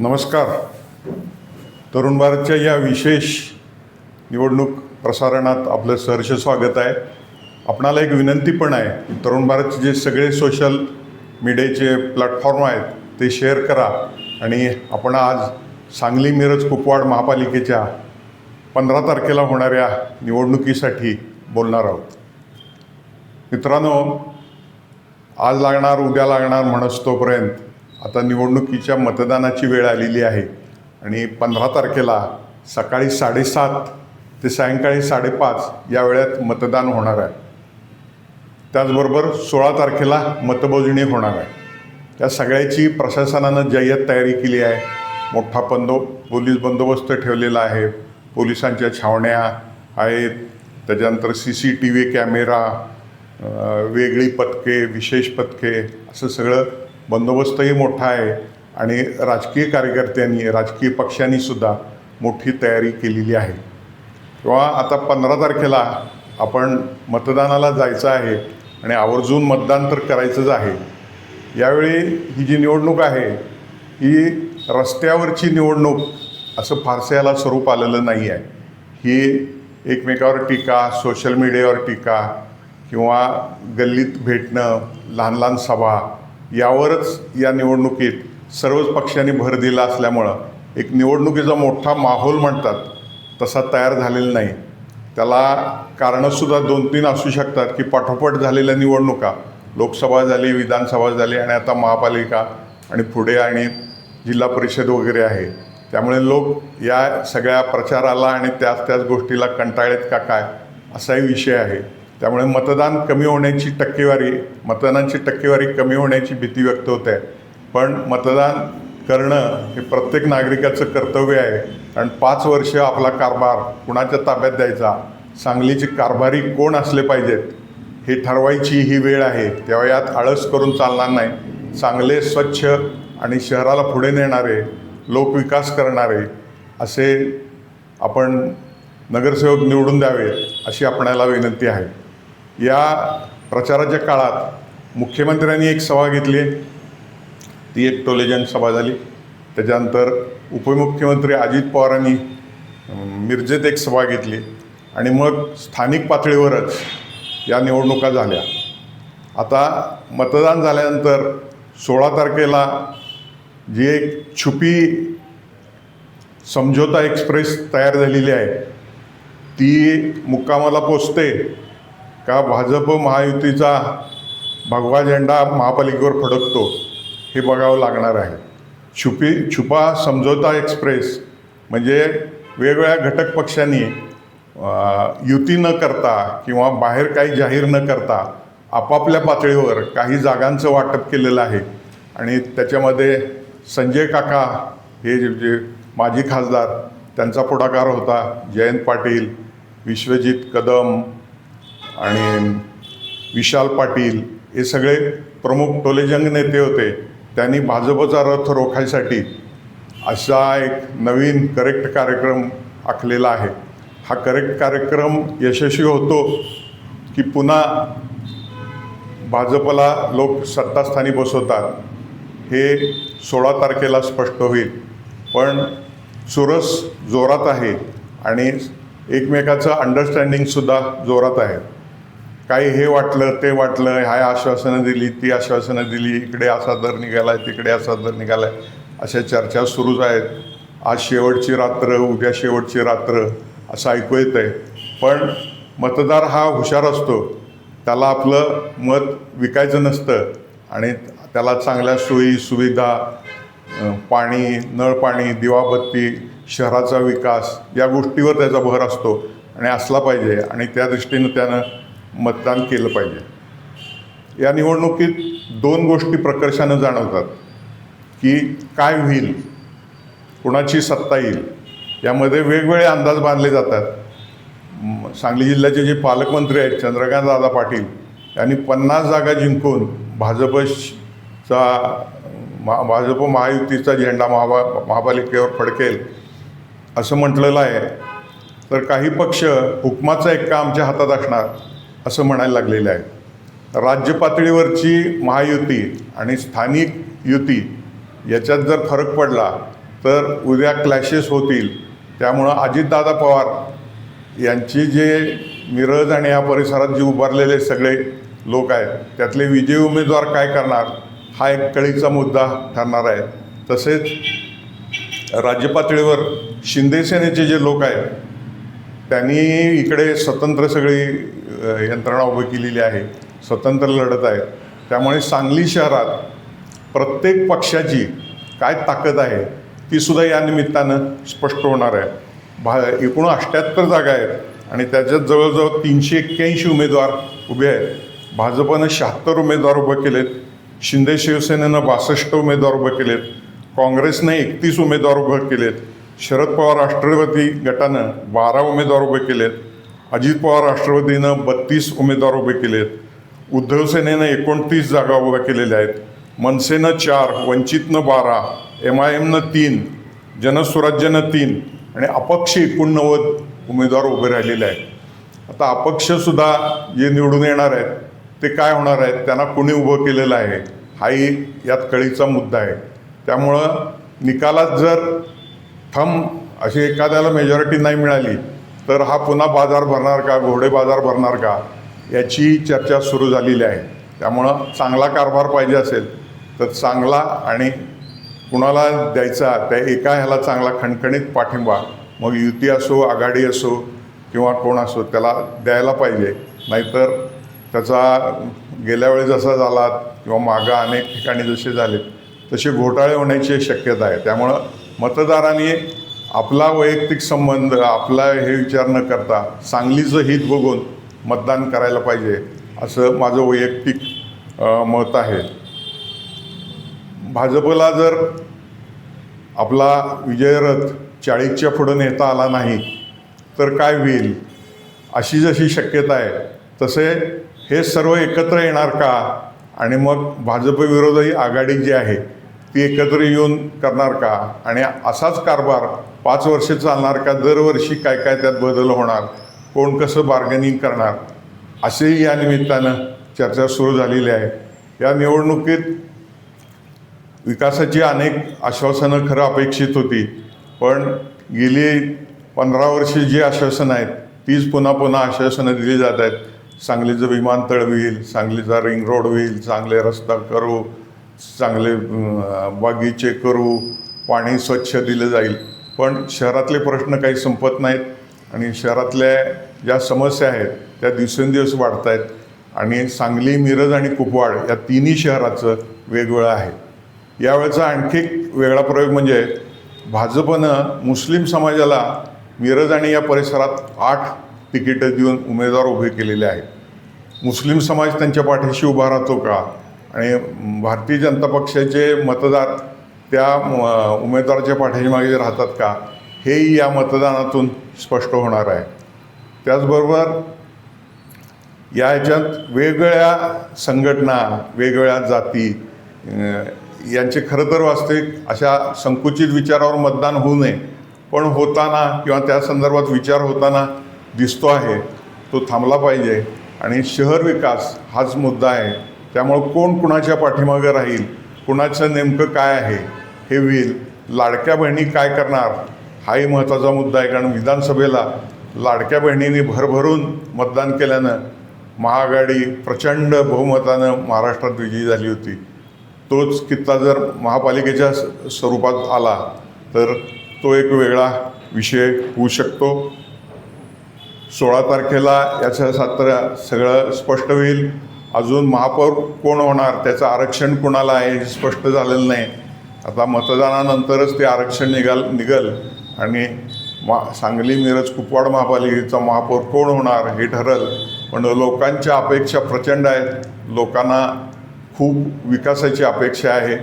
नमस्कार. तरुण भारतच्या या विशेष निवडणूक प्रसारणात आपलं सहर्ष स्वागत आहे. आपणाला एक विनंती पण आहे तरुण भारतचे जे सगळे सोशल मीडियाचे प्लॅटफॉर्म आहेत ते शेअर करा. आणि आपण आज सांगली मिरज कुपवाड महापालिकेच्या पंधरा तारखेला होणाऱ्या निवडणुकीसाठी बोलणार आहोत. मित्रांनो आज लागणार उद्या लागणार म्हणस तोपर्यंत आता निवडणुकीच्या मतदानाची वेळ आलेली आहे आणि पंधरा तारखेला सकाळी साडेसात ते सायंकाळी साडेपाच या वेळात मतदान होणार आहे. त्याचबरोबर सोळा तारखेला मतमोजणी होणार आहे. त्या सगळ्याची प्रशासनानं जय्यत तयारी केली आहे. मोठा बंदो पोलीस बंदोबस्त ठेवलेला आहे. पोलिसांच्या छावण्या आहेत. त्याच्यानंतर C C T V camera वेगळी पथके विशेष पथके असं सगळं बंदोबस्तही मोठा आहे आणि राजकीय कार्यकर्त्यांनी राजकीय पक्षांनी सुद्धा मोठी तयारी केलेली आहे. किंवा आता पंधरा तारखेला आपण मतदानाला जायचं आहे आणि आवर्जून मतदान तर करायचंच आहे. यावेळी ही जी निवडणूक आहे ही रस्त्यावरची निवडणूक असं फारसं याला स्वरूप आलेलं नाही आहे ही एकमेकावर टीका सोशल मीडियावर टीका किंवा गल्लीत भेटणं लहान लहान सभा यावरच या निवडणुकीत सर्वच पक्षांनी भर दिला असल्यामुळं एक निवडणुकीचा मोठा माहोल म्हणतात तसा तयार झालेला नाही. त्याला कारणंसुद्धा दोन तीन असू शकतात की पाठोपाठ झालेल्या निवडणुका लोकसभा झाली विधानसभा झाली आणि आता महापालिका आणि पुढे आणि जिल्हा परिषद वगैरे आहे. त्यामुळे लोक या सगळ्या प्रचाराला आणि त्याच त्याच गोष्टीला कंटाळेत का काय असाही विषय आहे. त्यामुळे मतदान कमी होण्याची टक्केवारी मतदानाची टक्केवारी कमी होण्याची भीती व्यक्त होते. पण मतदान करणं हे प्रत्येक नागरिकाचं कर्तव्य आहे. कारण पाच वर्ष आपला कारभार कुणाच्या ताब्यात द्यायचा? सांगलीचे कारभारी कोण असले पाहिजेत? हे ठरवायची ही वेळ आहे. तेव्हा यात आळस करून चालणार नाही. चांगले स्वच्छ आणि शहराला पुढे नेणारे लोकविकास करणारे असे आपण नगरसेवक निवडून द्यावे अशी आपणाला विनंती आहे. या प्रचाराच्या काळात मुख्यमंत्र्यांनी एक सभा घेतली. ती एक टोलेजन सभा झाली. त्याच्यानंतर उपमुख्यमंत्री अजित पवारांनी मिरजेत एक सभा घेतली. आणि मग स्थानिक पातळीवरच या निवडणुका झाल्या. आता मतदान झाल्यानंतर सोळा तारखेला जी एक छुपी समझोता एक्सप्रेस तयार झालेली आहे ती मुक्कामाला पोचते. का भाजप महायुतीचा भगवा झेंडा महापालिकेवर फडकतो हे बघावं लागणार आहे. छुपी छुपा समझोता एक्सप्रेस म्हणजे वेगवेगळ्या घटक पक्षांनी युती न करता किंवा बाहेर काही जाहीर न करता आपापल्या पातळीवर काही जागांचं वाटप केलेलं आहे. आणि त्याच्यामध्ये संजय काका हे जे जे माजी खासदार त्यांचा पुढाकार होता जयंत पाटील विश्वजित कदम आणि विशाल पाटील हे सगळे प्रमुख टोलेजंग नेते होते. त्यांनी भाजपचा रथ रोखायसाठी असा एक नवीन करेक्ट कार्यक्रम आखलेला आहे. हा करेक्ट कार्यक्रम यशस्वी होतो की पुन्हा भाजपला लोक सत्तास्थानी बसवतात हे सोळा तारखेला स्पष्ट होईल. पण चुरस जोरात आहे आणि एकमेकाचं अंडरस्टँडिंगसुद्धा जोरात आहे. काही हे वाटलं ते वाटलं ह्या आश्वासनं दिली ती आश्वासनं दिली इकडे असा दर निघाला आहे तिकडे असा दर निघाला आहे अशा चर्चा सुरूच आहेत. आज शेवटची रात्र उद्या शेवटची रात्र असं ऐकू येतं आहे पण मतदार हा हुशार असतो. त्याला आपलं मत विकायचं नसतं. आणि त्याला चांगल्या सोयी सुविधा पाणी नळपाणी दिवाबत्ती शहराचा विकास या गोष्टीवर त्याचा भर असतो. आणि असला पाहिजे. आणि त्या दृष्टीनं त्यानं मतदान केलं पाहिजे. या निवडणुकीत दोन गोष्टी प्रकर्षानं जाणवतात की काय होईल कुणाची सत्ता येईल यामध्ये वेगवेगळे अंदाज बांधले जातात. सांगली जिल्ह्याचे जे पालकमंत्री आहेत चंद्रकांत दादा पाटील यांनी पन्नास जागा जिंकून भाजपचा महा भाजप महायुतीचा झेंडा महाबा महापालिकेवर फडकेल असं म्हटलेलं आहे. तर काही पक्ष हुकमाचा एक आमच्या हातात असणार. असं म्हणायला लागलेलं आहे. राज्य पातळीवरची महायुती आणि स्थानिक युती याच्यात जर फरक पडला तर उद्या क्लॅशेस होतील. त्यामुळं अजितदादा पवार यांची जे मिरज आणि या परिसरात जे उभारलेले सगळे लोक आहेत त्यातले विजयी उमेदवार काय करणार हा एक कळीचा मुद्दा ठरणार आहे. तसेच राज्य पातळीवर जे लोक आहेत त्यांनी इकडे स्वतंत्र सगळी यंत्रणा उभी केलेली आहे. स्वतंत्र लढत आहे. त्यामुळे सांगली शहरात प्रत्येक पक्षाची काय ताकद आहे ती सुद्धा या निमित्तानं स्पष्ट होणार आहे. भा एकूण अठ्ठ्याहत्तर जागा आहेत आणि त्याच्यात जवळजवळ तीनशे एक्क्याऐंशी उमेदवार उभे आहेत. भाजपनं शहात्तर उमेदवार उभे केलेत. शिंदे शिवसेनेनं बासष्ट उमेदवार उभे केलेत. काँग्रेसनं एकतीस उमेदवार उभे केलेत. शरद पवार राष्ट्रवादी गटानं बारा उमेदवार उभे केलेत. अजित पवार राष्ट्रवादीनं बत्तीस उमेदवार उभे केलेत. उद्धव सेनेनं एकोणतीस जागा उभ्या केलेल्या आहेत. मनसेनं चार वंचितनं बारा एम आय एमनं तीन जनस्वराज्यानं तीन आणि अपक्ष एकोणनव्वद उमेदवार उभे राहिलेले आहेत. आता अपक्षसुद्धा जे निवडून येणार आहेत ते काय होणार आहेत त्यांना कोणी उभं केलेलं आहे हाही यात कळीचा मुद्दा आहे. त्यामुळं निकालात जर थम अशी एखाद्याला मेजॉरिटी नाही मिळाली तर हा पुन्हा बाजार भरणार का घोडे बाजार भरणार का याची चर्चा सुरू झालेली आहे. त्यामुळं चांगला कारभार पाहिजे असेल तर चांगला आणि कुणाला द्यायचा त्या एका ह्याला चांगला खणखणीत पाठिंबा मग युती असो आघाडी असो किंवा कोण असो त्याला द्यायला पाहिजे. नाहीतर त्याचा गेल्या वेळी जसा झाला किंवा मागं अनेक ठिकाणी जसे झाले तसे घोटाळे होण्याची शक्यता आहे. त्यामुळं मतदारांनी आपला वैयक्तिक संबंध आपला हे विचार न करता सांगलीचं हित बघून मतदान करायला पाहिजे असं माझं वैयक्तिक मत आहे. भाजपला जर आपला विजयरथ चाळीसच्या पुढं नेता आला नाही तर काय होईल? अशी जशी शक्यता आहे तसे हे सर्व एकत्र येणार का? आणि मग भाजपविरोधी आघाडी जी आहे ती एकत्र येऊन करणार का? आणि असाच कारभार पाच वर्ष चालणार का? दरवर्षी काय काय त्यात बदल होणार? कोण कसं बार्गेनिंग करणार? असेही या निमित्तानं चर्चा सुरू झालेली आहे. या निवडणुकीत विकासाची अनेक आश्वासनं खरं अपेक्षित होती. पण गेली पंधरा वर्षे जी आश्वासनं आहेत तीच पुन्हा पुन्हा आश्वासनं दिली जात आहेत. सांगलीचं विमानतळ होईल सांगलीचा रिंग रोड होईल चांगले रस्ता करू चांगले बागीचे करू पाणी स्वच्छ दिलं जाईल. पण शहरातले प्रश्न काही संपत नाहीत आणि शहरातल्या ज्या समस्या आहेत त्या दिवसेंदिवस वाढत आहेत आणि सांगली मिरज आणि कुपवाड या तिन्ही शहराचं वेगवेगळं आहे. यावेळचा आणखी एक वेगळा प्रयोग म्हणजे भाजपनं मुस्लिम समाजाला मिरज आणि या परिसरात आठ तिकीटं देऊन उमेदवार उभे केलेले आहेत. मुस्लिम समाज त्यांच्या पाठीशी उभा राहतो का? आणि भारतीय जनता पक्षाचे मतदार त्या उमेदवाराच्या पाठीमागे राहतात का हेही या मतदानातून स्पष्ट होणार आहे. त्याचबरोबर या ह्याच्यात वेगवेगळ्या संघटना वेगवेगळ्या जाती यांचे खरं तर वास्तविक अशा संकुचित विचारावर मतदान होऊ नये पण होताना किंवा त्या संदर्भात विचार होताना दिसतो आहे तो थांबला पाहिजे. आणि शहर विकास हाच मुद्दा आहे त्यामुळं कोण कुणाच्या पाठीमागं राहील? कुणाचं नेमकं काय आहे? हे होईल. लाडक्या बहिणी काय करणार? हाही महत्त्वाचा मुद्दा आहे कारण विधानसभेला लाडक्या बहिणींनी भरभरून मतदान केल्यानं महाआघाडी प्रचंड बहुमतानं महाराष्ट्रात विजयी झाली होती. तोच कित्ता जर महापालिकेच्या स- स्वरूपात आला तर तो एक वेगळा विषय होऊ शकतो. सोळा तारखेला याचं सात्र सगळं स्पष्ट होईल. अजून महापौर कोण होणार त्याचं आरक्षण कोणाला आहे हे स्पष्ट झालेलं नाही. आता मतदानानंतरच ते आरक्षण निघाल निघल. आणि मा सांगली मिरज कुपवाड महापालिकेचा महापौर कोण होणार हे ठरल. पण लोकांच्या अपेक्षा प्रचंड आहेत. लोकांना खूप विकासाची अपेक्षा आहे.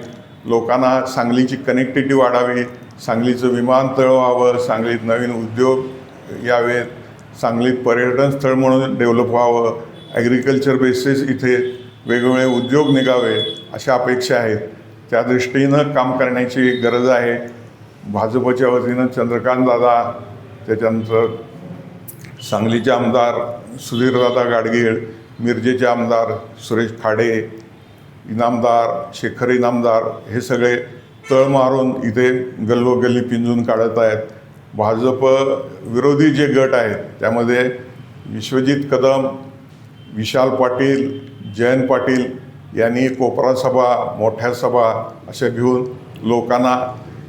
लोकांना सांगलीची कनेक्टिव्हिटी वाढावी सांगलीचं विमानतळ व्हावं सांगलीत नवीन उद्योग यावेत सांगलीत पर्यटन स्थळ म्हणून डेव्हलप व्हावं. ॲग्रिकल्चर बेसिस इथे वेगवेगळे उद्योग निघावे अशा अपेक्षा आहेत. त्या दृष्टीनं काम करण्याची गरज आहे. भाजपच्या वतीनं चंद्रकांत दादा त्याच्यानंतर सांगलीचे आमदार सुधीरदादा गाडगीळ मिरजेचे आमदार सुरेश खाडे इनामदार शेखर इनामदार हे सगळे तळ मारून इथे गल्लोगल्ली पिंजून काढत आहेत. भाजप विरोधी जे गट आहेत त्यामध्ये विश्वजित कदम विशाल पाटील जयंत पाटील यांनी कोपरा सभा मोठ्या सभा अशा घेऊन लोकांना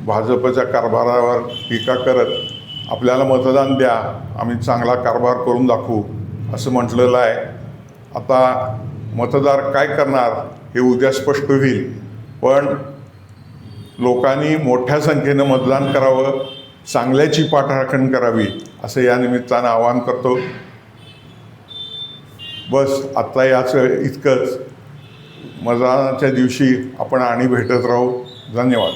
भाजपच्या कारभारावर टीका करत आपल्याला मतदान द्या आम्ही चांगला कारभार करून दाखवू असं म्हटलेलं आहे. आता मतदार काय करणार हे उद्या स्पष्ट होईल पण लोकांनी मोठ्या संख्येनं मतदान करावं चांगल्याची पाठराखण करावी असं या निमित्तानं आवाहन करतो. बस आत्ता याचं इतकंच. मतदानाच्या दिवशी आपण आणि भेटत राहू. धन्यवाद.